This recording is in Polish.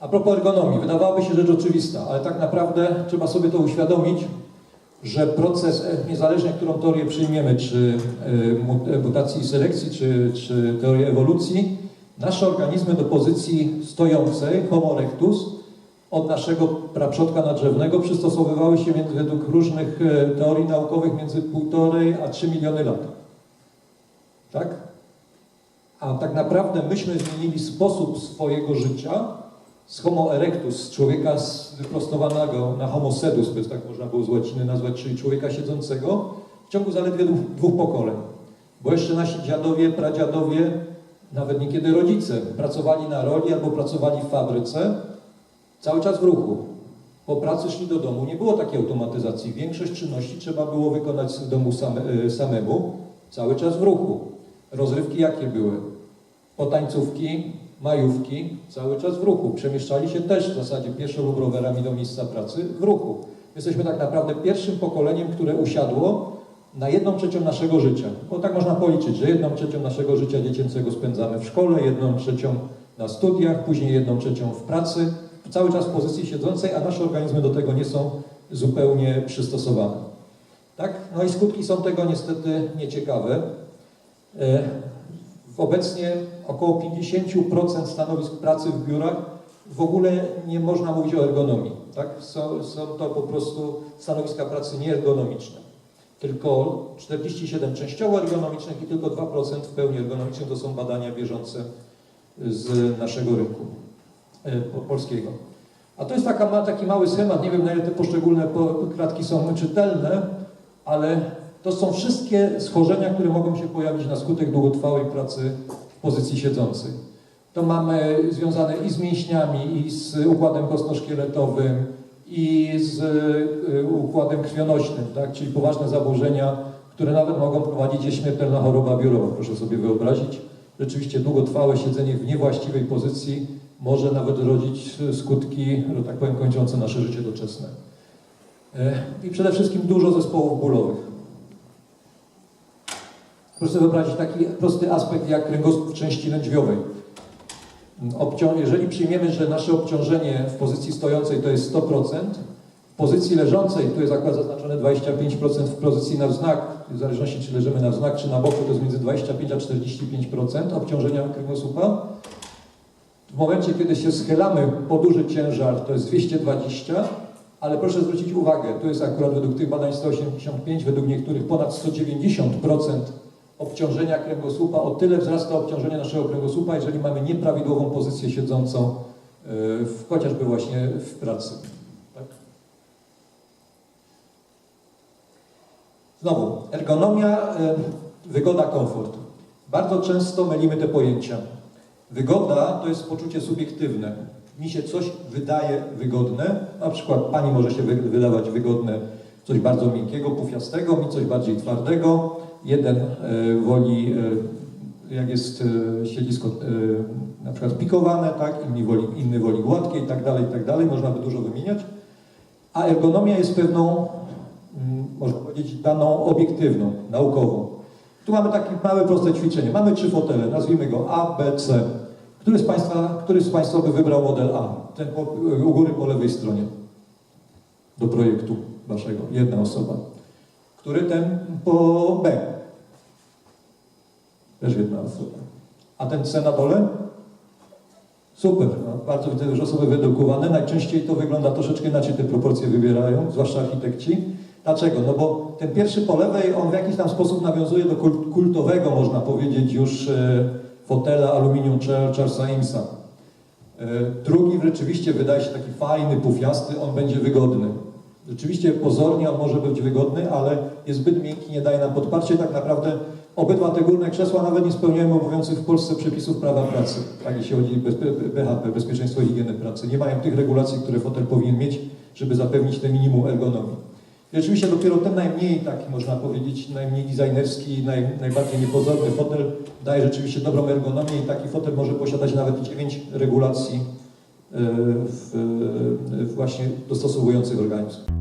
A propos ergonomii, wydawałaby się rzecz oczywista, ale tak naprawdę trzeba sobie to uświadomić, że proces, niezależnie którą teorię przyjmiemy, czy mu- e, mutacji i selekcji, czy, czy teorię ewolucji, nasze organizmy do pozycji stojącej, Homo erectus, od naszego praprzodka nadrzewnego przystosowywały się według różnych e, teorii naukowych między 1,5 a 3 miliony lat. Tak? A tak naprawdę myśmy zmienili sposób swojego życia z Homo erectus, z człowieka wyprostowanego na Homo sedus, jest tak można było z łaciny nazwać, czyli człowieka siedzącego, w ciągu zaledwie dwóch, dwóch pokoleń. Bo jeszcze nasi dziadowie, pradziadowie, nawet niekiedy rodzice, pracowali na roli albo pracowali w fabryce, cały czas w ruchu. Po pracy szli do domu, nie było takiej automatyzacji. Większość czynności trzeba było wykonać w domu same, e, samemu, cały czas w ruchu. Rozrywki jakie były? Potańcówki, majówki, cały czas w ruchu. Przemieszczali się też w zasadzie pieszo lub rowerami do miejsca pracy w ruchu. Jesteśmy tak naprawdę pierwszym pokoleniem, które usiadło na jedną trzecią naszego życia. Bo tak można policzyć, że jedną trzecią naszego życia dziecięcego spędzamy w szkole, jedną trzecią na studiach, później jedną trzecią w pracy, cały czas w pozycji siedzącej, a nasze organizmy do tego nie są zupełnie przystosowane. Tak? No i skutki są tego niestety nieciekawe. Obecnie około 50% stanowisk pracy w biurach w ogóle nie można mówić o ergonomii. Tak? Są, są to po prostu stanowiska pracy nieergonomiczne. Tylko 47 częściowo ergonomicznych i tylko 2% w pełni ergonomicznych to są badania bieżące z naszego rynku e, po- polskiego. A to jest taka, taki mały schemat, nie wiem na ile te poszczególne po- kratki są czytelne, ale to są wszystkie schorzenia, które mogą się pojawić na skutek długotrwałej pracy w pozycji siedzącej. To mamy związane i z mięśniami, i z układem kostno-szkieletowym, i z y, układem krwionośnym, tak? czyli poważne zaburzenia, które nawet mogą prowadzić, jest śmiertelna choroba biurowa, proszę sobie wyobrazić. Rzeczywiście długotrwałe siedzenie w niewłaściwej pozycji może nawet rodzić skutki, że tak powiem, kończące nasze życie doczesne. E, I przede wszystkim dużo zespołów bólowych. Proszę wyobrazić taki prosty aspekt jak kręgosłup części lędźwiowej. Obcią- jeżeli przyjmiemy, że nasze obciążenie w pozycji stojącej to jest 100%, w pozycji leżącej, tu jest akurat zaznaczone 25%, w pozycji na wznak, w zależności czy leżymy na wznak, czy na boku, to jest między 25 a 45% obciążenia kręgosłupa. W momencie, kiedy się schylamy po duży ciężar, to jest 220, ale proszę zwrócić uwagę, tu jest akurat według tych badań 185, według niektórych ponad 190% obciążenia kręgosłupa. O tyle wzrasta obciążenie naszego kręgosłupa, jeżeli mamy nieprawidłową pozycję siedzącą, yy, w, chociażby właśnie w pracy. Tak? Znowu, ergonomia, yy, wygoda, komfort. Bardzo często mylimy te pojęcia. Wygoda to jest poczucie subiektywne. Mi się coś wydaje wygodne, na przykład pani może się wy- wydawać wygodne coś bardzo miękkiego, pufiastego, mi coś bardziej twardego. Jeden e, woli, e, jak jest e, siedzisko na przykład pikowane, tak, inni woli, inny woli gładkie i tak dalej, i tak dalej, można by dużo wymieniać. A ergonomia jest pewną, mm, można powiedzieć, daną obiektywną, naukową. Tu mamy takie małe, proste ćwiczenie. Mamy trzy fotele, nazwijmy go A, B, C. Który z Państwa, który z Państwa by wybrał model A? Ten po, u góry po lewej stronie do projektu Waszego. Jedna osoba. Który ten po B? Też jedna osoba. A ten C na dole? Super, no, bardzo widzę już osoby wyedukowane. Najczęściej to wygląda troszeczkę inaczej, te proporcje wybierają, zwłaszcza architekci. Dlaczego? No bo ten pierwszy po lewej, on w jakiś tam sposób nawiązuje do kult- kultowego, można powiedzieć, już e, fotela Aluminium Charlesa Eamesa. E, Drugi rzeczywiście wydaje się taki fajny, pufiasty, on będzie wygodny. Rzeczywiście pozornie on może być wygodny, ale jest zbyt miękki, nie daje nam podparcia. Tak naprawdę obydwa te górne krzesła nawet nie spełniają obowiązujących w Polsce przepisów prawa pracy, tak jeśli chodzi o BHP, bezpieczeństwo i higienę pracy. Nie mają tych regulacji, które fotel powinien mieć, żeby zapewnić te minimum ergonomii. I oczywiście dopiero ten najmniej, taki można powiedzieć, najmniej designerski, naj, najbardziej niepozorny fotel daje rzeczywiście dobrą ergonomię i taki fotel może posiadać nawet 9 regulacji e, w, e, właśnie dostosowujących organizm.